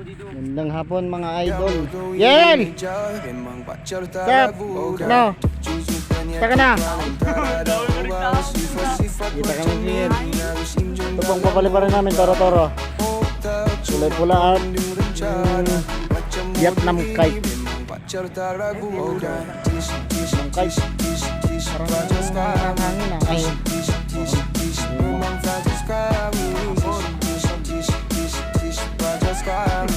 Magandang hapon mga idol. Yel! Stop! No! Taka na! Kita kami Yel. Ito pong papaliparin namin, toro-toro. Kulay pula at mm, Vietnam kite. Vietnam kite. Parang hangin ah. Ay, sekali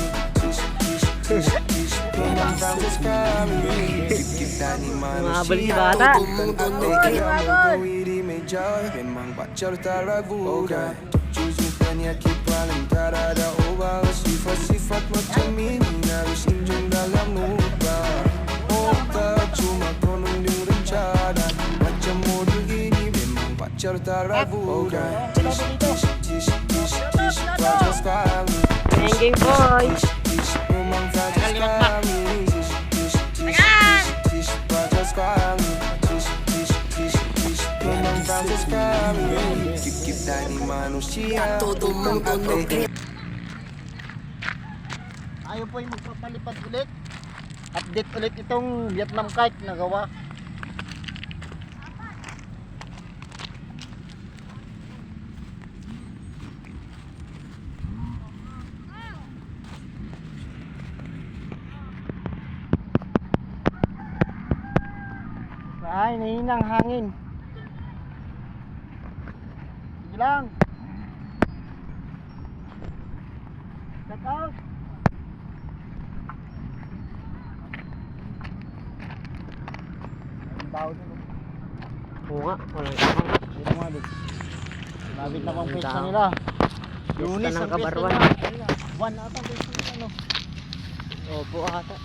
Oh cuma rencana Macam ini ni manusia Todo mundo no Tayo po yung magpapalipad ulit. Update ulit itong Vietnam kite na gawa. Ay, nahinang hangin. Sige lang. Check out. Dun. Oo nga, walang Hindi na mga dun. Labit na pang pizza nila. Lunes ang kabarwan. Buwan ata ang pwesto nila, ano. Opo ata.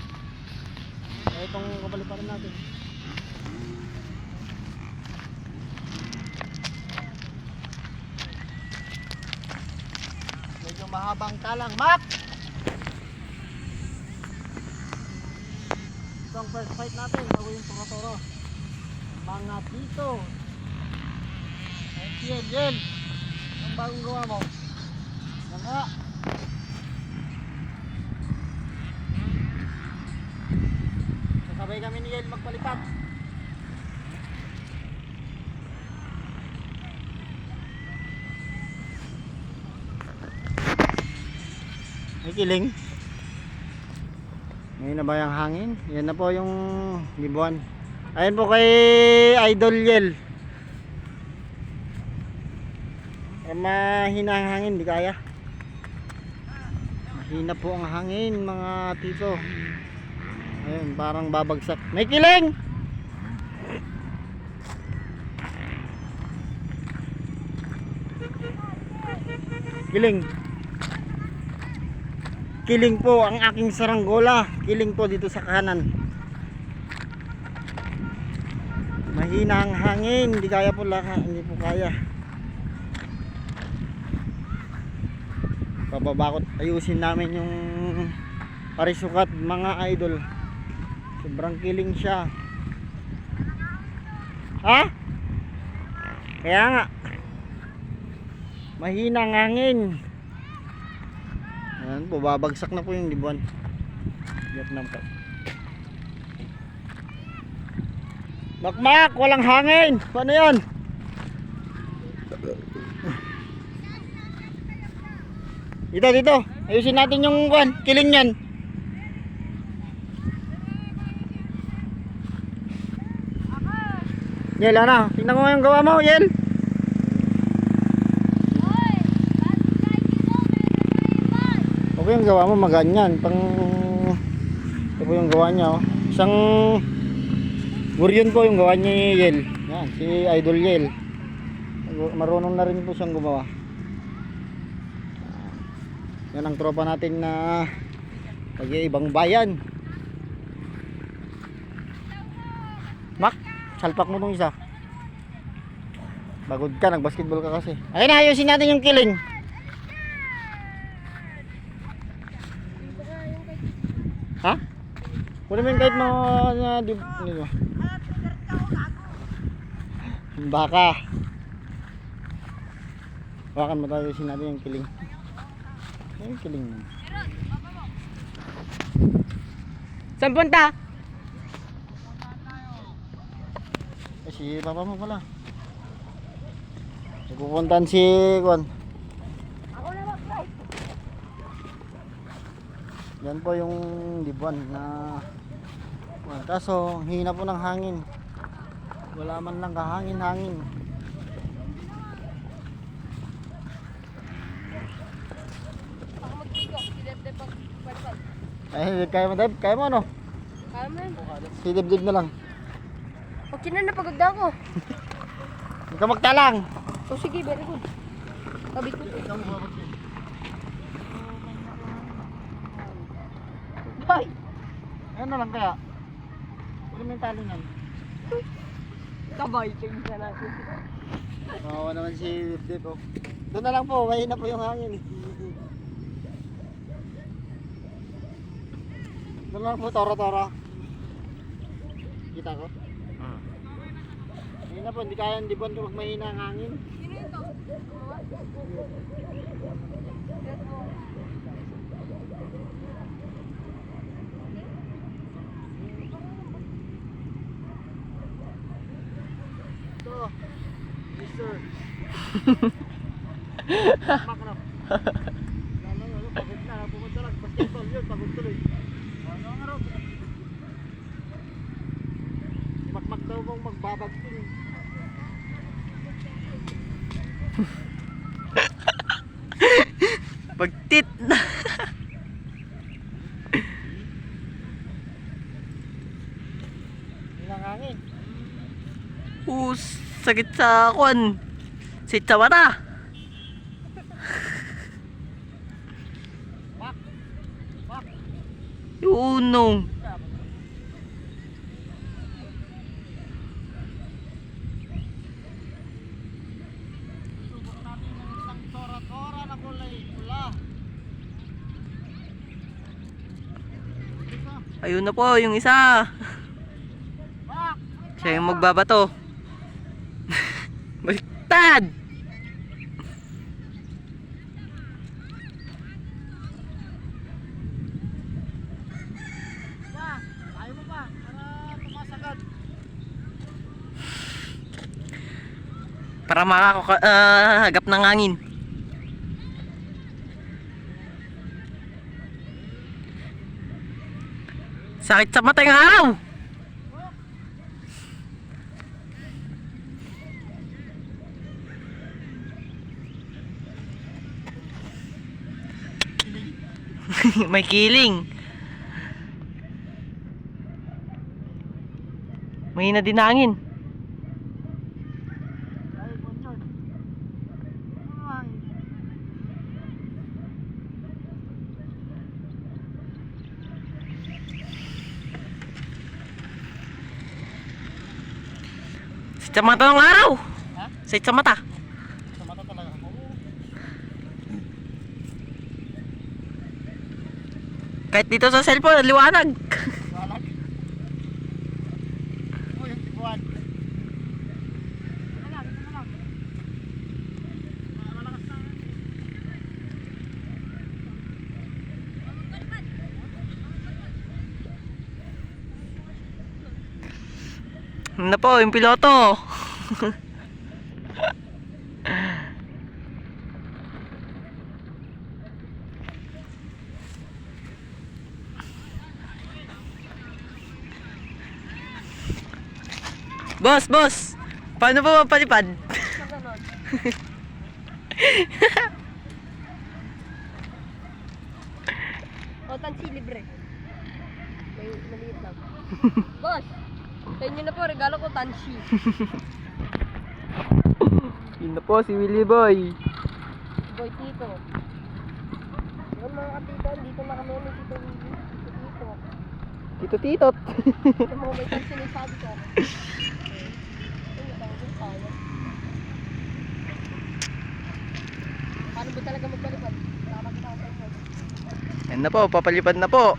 Eh, itong kapaliparan natin. Medyo mahabang talang. Mac! Ito ang first fight natin bago yung toro Mga. Ay, Yel, Yel. Ang bagong gawa mo. Yan nga. Sasabay kami ni Yel magpalipat. Kiling. Ngayon na ba yung hangin? Yan na po yung libuan. Ayan po kay Idol Yel. Eh, Mahina ang hangin, di kaya. Mahina po ang hangin mga tito. Ayun, parang babagsak. May kiling! Kiling. Kiling po ang aking saranggola. Kiling po dito sa kanan. Mahina ang hangin, hindi kaya po laka, hindi po kaya. Pababakot ayusin namin yung parisukat mga idol. Sobrang kiling siya. Ha? Kaya nga. Mahina ang hangin. Ayan, bubabagsak na po yung libuan. Vietnam ka. Makmak, walang hangin. Paano yan? Dito, dito. Ayusin natin yung kwan, kiling yan. Yel, ano? Tingnan ko yung gawa mo, Yel. Okay yung gawa mo, maganyan. Pang... Ito po yung gawa niya, oh. Isang... Guryon po yung gawa ni Yel. Yan, si Idol Yel. Marunong na rin po siyang gumawa. Yan ang tropa natin na pag-ibang bayan. Mak, salpak mo tong isa. Bagod ka, nag-basketball ka kasi. Ayun ayusin natin yung kiling. Mo yung kahit mga na di, nito. Yung Baka. Hawakan mo tayo natin yung kiling. Yung kiling mo. Saan punta? Eh, si papa mo pala. Pupuntahan si Kwan. Ako na mag-flight. Yan po yung libuan na Kwan. Kaso hina po ng hangin. Wala man lang kahangin-hangin. Ay, kaya mo Deb? Kaya mo ano? Kaya mo. Si Dibdib na lang. Okay na, napagod na ako. Huwag ka magtalang. O sige, very good. Kabit ko. Bye. Ano na lang kaya? Mo yung talingan. Kabay, change na natin. Kawawa naman si Dibdib oh. Doon na lang po, mahina po yung hangin. Doon lang po, toro-toro. Kita ko? Mahina po, hindi kaya hindi buwan kapag mahina ang hangin. Sino yun to? Ito, mister. Mak na. Lalo, lalo, pagod na. Pumunta lang. Basketball yun, tuloy. Ano nga raw? Makmak daw mong magbabagting. Pagtit na. Yun ang hangin. Us, sakit sa kwan. Si pula. Isa. Ayun na po, yung isa. Siya yung magbabato. Baliktad! Para tumasagad. Para makakahagap ng hangin. Sakit sa mata yung araw! May kiling. Mahina din hangin. Sa mata ng araw. Ha? Sa mata. Sa mata talaga. Oo. Kahit dito sa cellphone, liwanag. Walag. Oh, yung tibuan. Na po, yung piloto. Boss, boss. Paano ba mapalipad? O, tansi libre. May maliit lang. Boss! Sa inyo na po, regalo ko tansi. Yun na po, si Willie Boy. Boy Tito. Yun mga katito, dito na kami ni Tito Willie. Tito Tito. Tito Titot. Ito mo, may tansi na sabi ko. Paano ba talaga magpalipad? Yan na po, papalipad na po. Oh.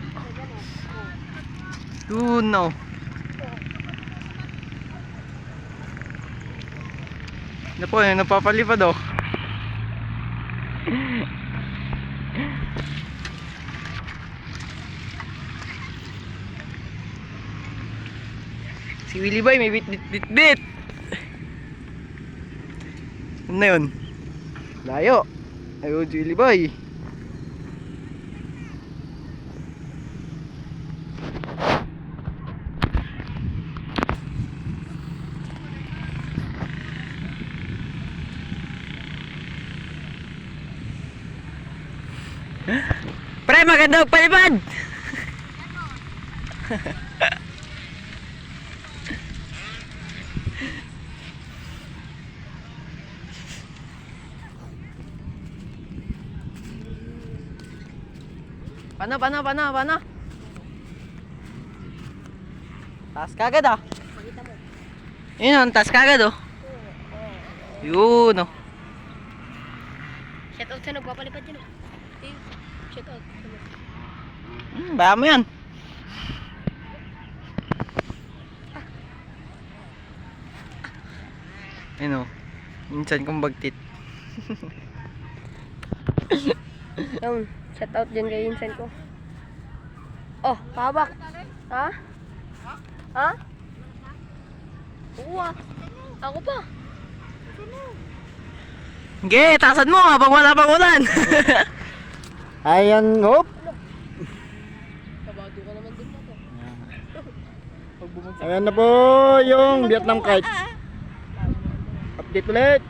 Yun no. Yan na po, yan napapalipad oh. Si Willy Boy may bit bit bit bit. Ano na yun? Layo. Si Willie Boy. Pre, maganda palipad! Paano, paano, paano, paano? Taas kagad ah. Yun, taas kagad oh. Yun oh. Shoutout sa nagpapalipad dyan. oh. Eh, Shoutout. Hmm, baya mo yan. Ayun oh. Minsan kong bagtit. Yung, shoutout dyan kay Insan ko. Oh, pabak. Ha? Ha? Ah. Ako pa. Ge, tasan mo habang wala pang ulan. Ayan, hop. Kabado ka naman din na to. Ayan na po yung Vietnam kite. Update ulit.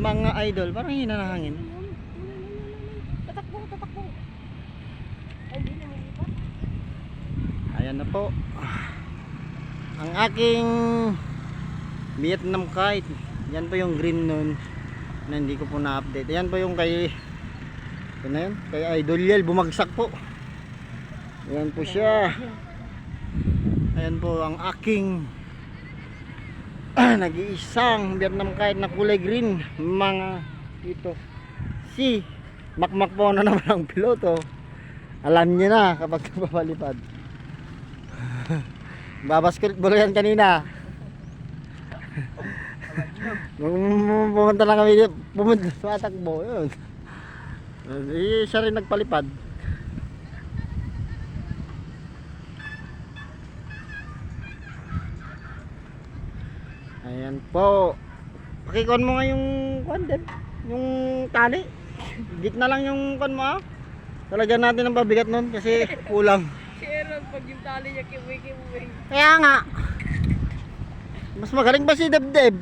Mga idol, parang hina na hangin. Tatakbo, tatakbo. Ay, hindi lumilipat. Ayan na po. Ang aking Vietnam kite. Yan po yung green nun na hindi ko po na-update. Yan po yung kay yun na yun, kay Idol Yel. Bumagsak po. Ayan po siya. Ayan po ang aking nag-iisang Vietnam kite na kulay green. Mga dito. Si Makmak po na naman ang piloto. Alam niya na kapag napapalipad. Babasketball yan kanina. Pumunta lang kami dito, pumunta sa takbo, yun. Eh, siya rin nagpalipad. Ayan po. Pakikuan mo nga yung din. Yung tali. Gitna lang yung kuan mo ah. Talagyan natin ng pabigat nun kasi kulang. Sharon, pag yung tali niya kiwi-kiwi. Kaya nga. Mas magaling pa si Debdeb.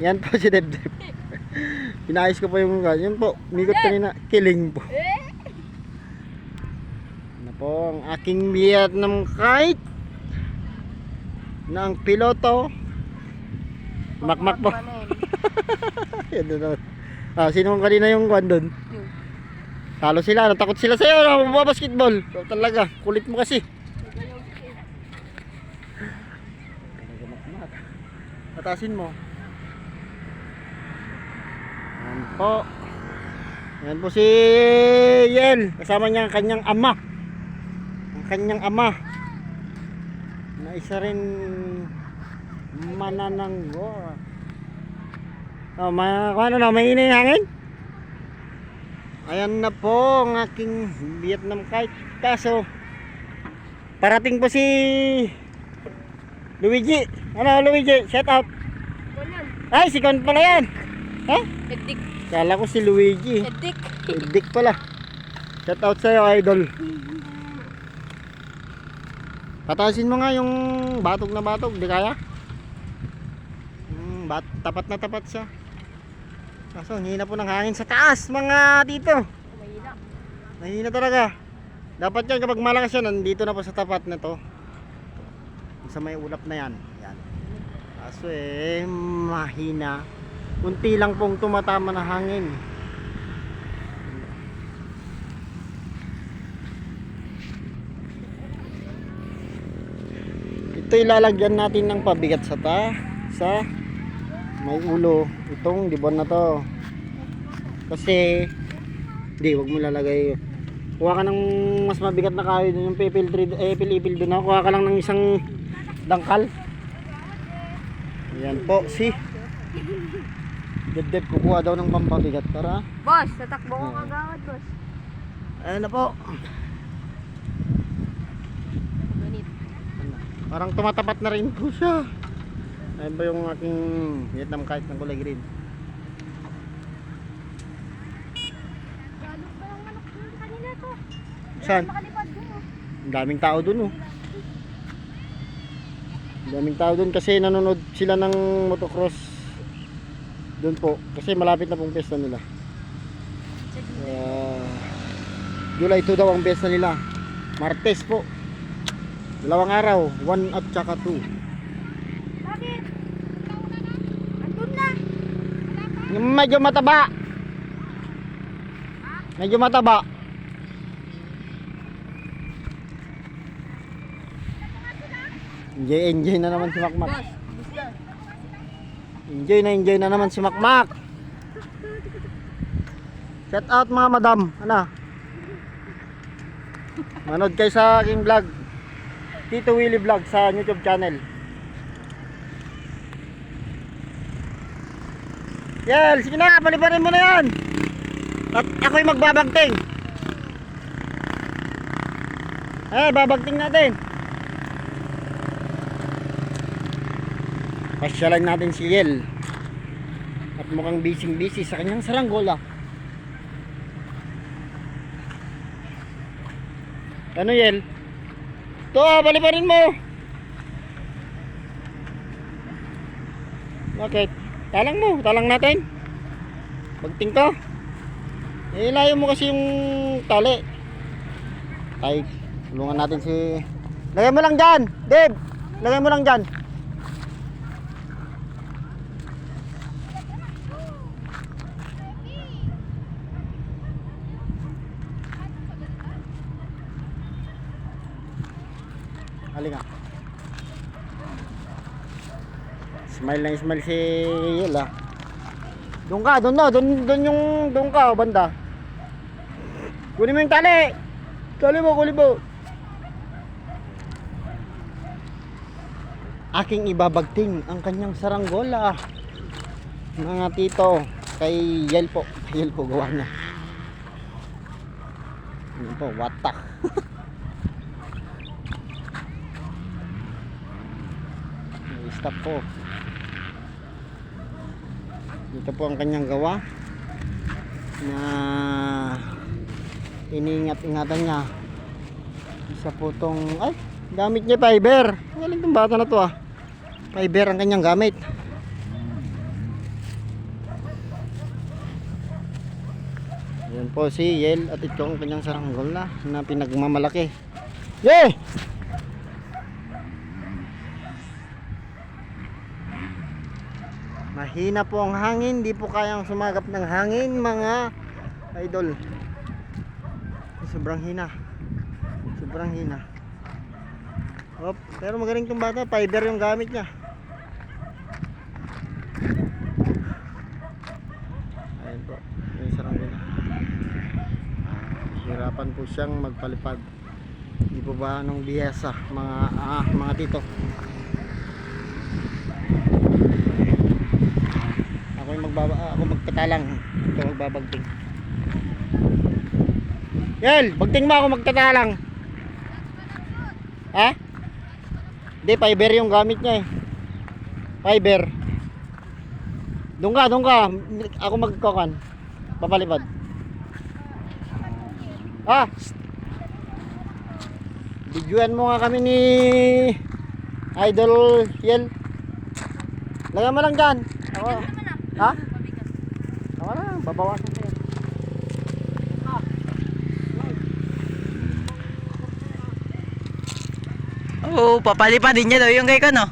Yan po si Debdeb. Pinayos ko po yung ganyan po. Migot kanina. Kiling po. Eh! Ano po ang aking Vietnam kite. Na ang piloto. Makmak po. Yan doon. Ah, sino kanina yung kwan doon? Yung. Talo sila. Natakot sila sa'yo. Mga basketball. So, talaga. Kulit mo kasi. Patasin mo. Yan po. Yan po si Yel. Kasama niya ang kanyang ama. Ang kanyang ama. Na isa rin manananggo. Oh, ma ano na, may hangin? Ayan na po ang aking Vietnam kite. Kaso, parating po si Luigi. Ano Luigi? Shout out. Ay, si Kon pala yan. Ha? Edik. Kala ko si Luigi. Edik. Dik pala. Shout out sa'yo, idol. Patasin mo nga yung batog na batog, di kaya? Hmm, bat tapat na tapat siya. Kaso, ang hina po ng hangin sa taas, mga dito. Mahina. Mahina talaga. Dapat yan kapag malakas yan, nandito na po sa tapat na to. Sa may ulap na yan. Yan. Kaso eh, mahina. Kunti lang pong tumatama na hangin. Ito ilalagyan natin ng pabigat sa ta sa may ulo itong libon na to? Kasi hindi wag mo lalagay. Kuha ka ng mas mabigat na kahoy dun yung pipil tree eh pilipil doon kuha ka lang ng isang dangkal. Yan po si. Debdeb kukuha daw ng pampabigat para Boss, tatakbo ko kagawad, boss. ayun na po. Ganit. Parang tumatapat na rin po siya. Ayun ba yung aking Vietnam kite ng kulay green? Saan? Oh. Ang daming tao dun oh. Ang daming tao dun kasi nanonood sila ng motocross dun po. Kasi malapit na pong pesta nila. Ah, July 2 daw ang pesta nila. Martes po. Dalawang araw, 1 at saka 2. Bakit? Andun na. Yung medyo mataba. Medyo mataba. Enjoy, enjoy na naman si Makmak. Enjoy na enjoy na naman si Makmak. Shout out mga madam. Ano? Manood kayo sa aking vlog. Tito Willie Vlog sa YouTube channel. Yel, sige na, paliparin mo na yan. At ako'y magbabagting. Eh, babagting natin. Pasyalan natin si Yel. At mukhang busy busy sa kanyang saranggola. Ano Yel? Ito, ah, paliparin mo. Bakit? Talang mo, talang natin. Bagting to. Eh, mo kasi yung tali. Tay, tulungan natin si... Lagay mo lang dyan, Dave. Lagay mo lang dyan. Smile na smile si Yel ah. Doon ka, doon na, doon, doon yung, doon ka, banda. Kunin mo yung tali. Tali mo, kunin mo. Aking ibabagting ang kanyang saranggola. Mga tito, kay Yel po. Yel po, gawa niya. Yun po, watak. Stop po. Ito po ang kanyang gawa na iniingat-ingatan niya. Isa po tong ay, gamit niya fiber. Galing tong bata na to ah. Fiber ang kanyang gamit. Yan po si Yel at ito ang kanyang saranggol na na pinagmamalaki. Yay! Mahina po ang hangin, di po kayang sumagap ng hangin mga idol. Sobrang hina. Sobrang hina. Op, pero magaling tong bata, fiber yung gamit niya. Ayun po, yung saranggola. Hirapan po siyang magpalipad. Di po ba nung biyesa, mga ah, mga tito. Ako yung magbaba, ako magtatalang. Ito magbabagting. Yel, bagting mo ako magtatalang. Ha? Hindi, fiber yung gamit niya eh. Fiber. Doon ka, doon ka. Ako magkakan. Papalipad. Ah! Videoan mo nga kami ni Idol Yel. Lagyan mo lang dyan. Ako. Ha? Ako lang, babawasan ko yan. Oo, papalipadin niya daw yung kay Kano.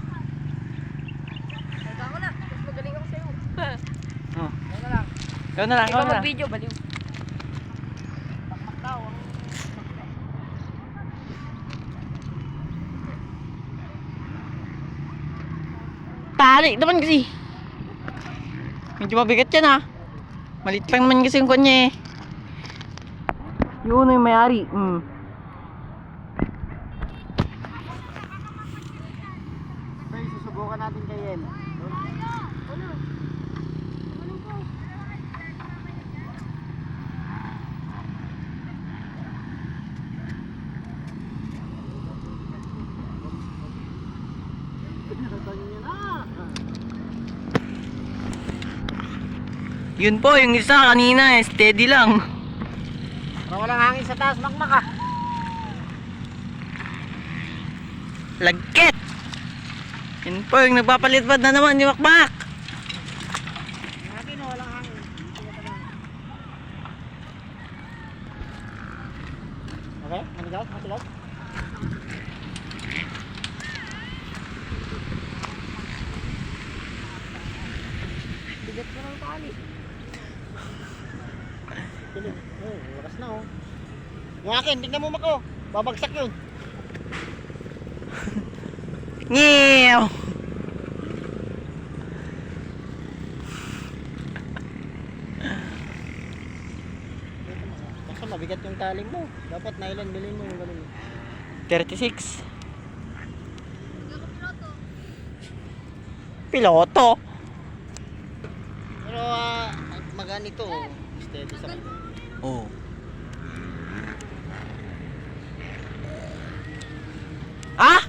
Teka ko na. Mas magaling ako sa'yo. Oh. Teka lang. Ikaw na lang, Ikaw ikaw na lang. mag-video, baliw. Tali naman kasi. Medyo mabigat yan ha. Malit lang naman kasi yung kanya eh. Yun yung may-ari. Mm. So, susubukan natin kay Yel. Ano? Ano po? Yun po, yung isa kanina eh, steady lang. Para walang hangin sa taas, makmak ah. Lagkit! Yun po, yung nagpapalitpad na naman yung makmak. Natin oh, walang hangin. Okay, manigaw, matigaw. Bigat na ng tali. Piling. Oh, lakas na oh. Yung akin, tingnan mo mako. Babagsak yun. Nyew! Kasi mabigat yung taling mo. Dapat nylon, bilhin mo yung ganun. 36. Piloto. Pero ah, maganito oh. Steady sa. Oh. Ah!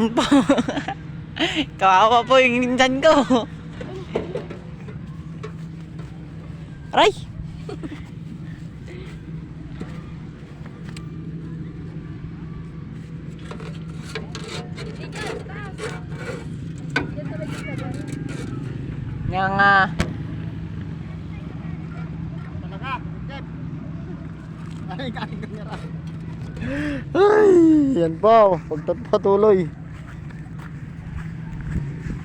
Yan po. Kawawa po yung minsan ko. Aray! Nga nga. Ay, yan po. Pagpatuloy.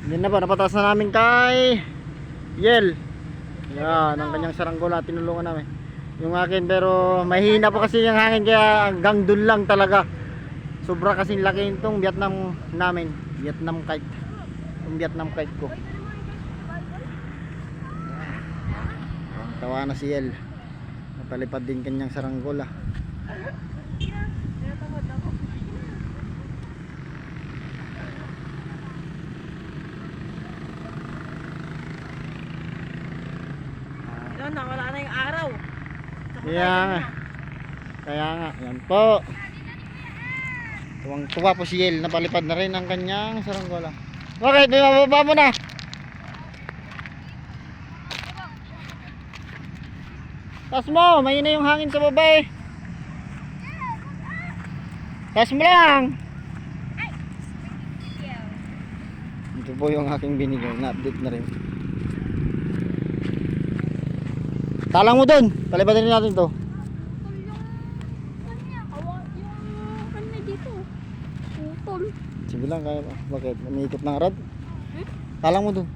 Yan na po, napataas na namin kay Yel. Yan, ang kanyang saranggola, tinulungan namin. Yung akin, pero mahina po kasi yung hangin, kaya hanggang dun lang talaga. Sobra kasing laki itong Vietnam namin. Vietnam kite. Yung Vietnam kite ko. Tawa na si Yel. Napalipad din kanyang saranggola. Nawala na yung araw. Kaya nga. Kaya nga. Yan po. Tuwang tuwa po si Yel. Napalipad na rin ang kanyang saranggola. Bakit? May mababa mo na. Taas mo. Mahina yung hangin sa baba eh. Taas mo lang. Ito po yung aking binigay. Na-update na rin. Talang mo dun. Palipatin natin to. Sige lang, kaya ba? Bakit? Umiikot ng rad? Talang mo dun.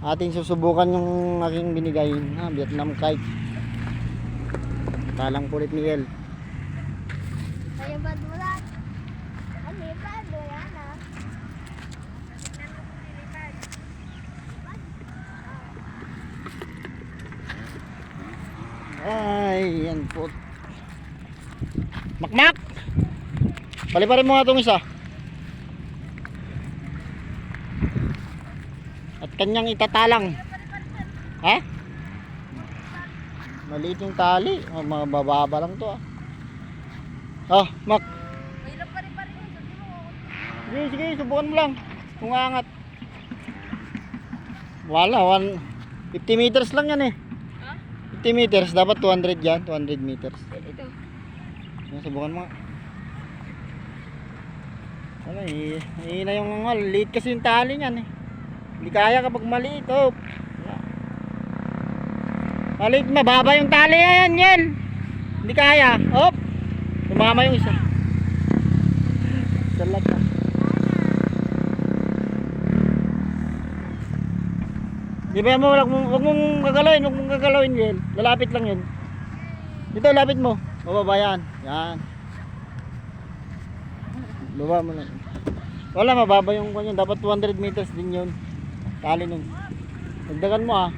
Ating susubukan yung aking binigay na Vietnam kite. Talang pulit ni El. Kaya ba dulat? Ano pa? Wala. Ay, yan po. Makmak! Paliparin mo nga itong isa. At kanyang itatalang. Ha? Maliit yung tali. Oh, mga bababa lang to ah. Oh, Mak. Sige, sige, subukan mo lang. Kung angat. Wala, one, 50 meters lang yan eh. Ha? 50 meters, dapat 200 yan, 200 meters. Ito. Yan, subukan mo. Wala, eh, hihina yung mga, liit kasi yung tali niyan eh. Hindi kaya kapag maliit, oh. Maliit, mababa yung tali yan, yan. Hindi kaya, oh. Tumama yung isa. Salat ba mo, wag mong, wag mong gagalawin, wag mong gagalawin yan. Lalapit lang yun. Dito, lapit mo. Bababa yan. Yan. Baba mo lang. Wala, mababa yung kanya. Dapat 200 meters din yun. Tali nun. Dagdagan mo ah.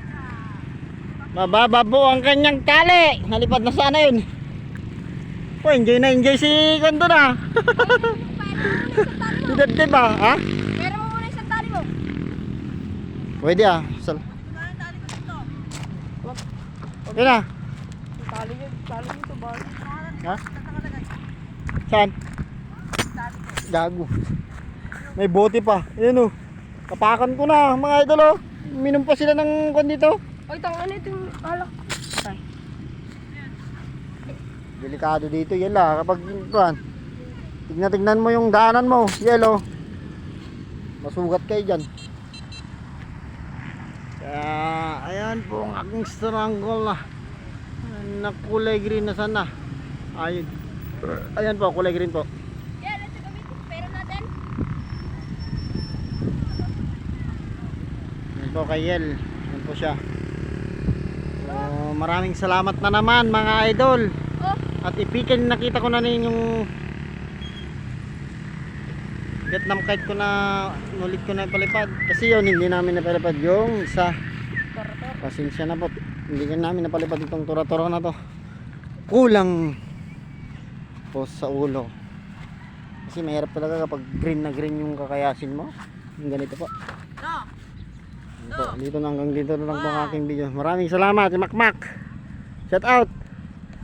Mababa po ang kanyang tali. Nalipad na sana yun. Oh, enjoy na enjoy si Kondo na. Didadib ah. Ha? Pero mo muna isang tali mo. Pwede ah. Sal. Okay na. Tali yun. Tali nito ba? Ha? Saan? Gago. May bote pa. Ayan oh. Kapakan ko na mga idol oh. Minom pa sila ng kwan dito. Oy, tang ano ito alak. Ay. Delikado dito, yela. Kapag kwan, tignan tignan mo yung daanan mo, yelo. Masugat kayo dyan. Kaya, ayan po ang aking strangle na na kulay green na sana. Ayun. Ayan po, kulay green po. Yeah, let's go. Pero natin. Yan po kay Yel. Yan po siya. So, maraming salamat na naman mga idol. Oh, At ipikan nakita ko na rin yung Vietnam kite ko na nulit ko na palipad. Kasi yun hindi namin napalipad yung isa. Pasensya na po. Hindi namin napalipad itong tura-tura na to. Kulang po sa ulo. Kasi mahirap talaga kapag green na green yung kakayasin mo. Yung ganito po. Po. Dito na hanggang dito na lang po ang aking video. Maraming salamat, si Makmak. Shout out.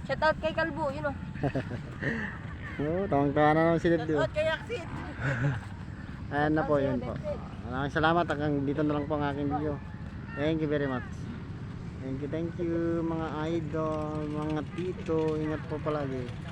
shout out kay Kalbo, yun oh. Oo, tawang tawa na naman si Dibdib. kay Aksit. Ayan na po, yun po. Maraming salamat hanggang dito na lang po ang aking video. Thank you very much. Thank you, thank you mga idol, mga tito. Ingat po palagi.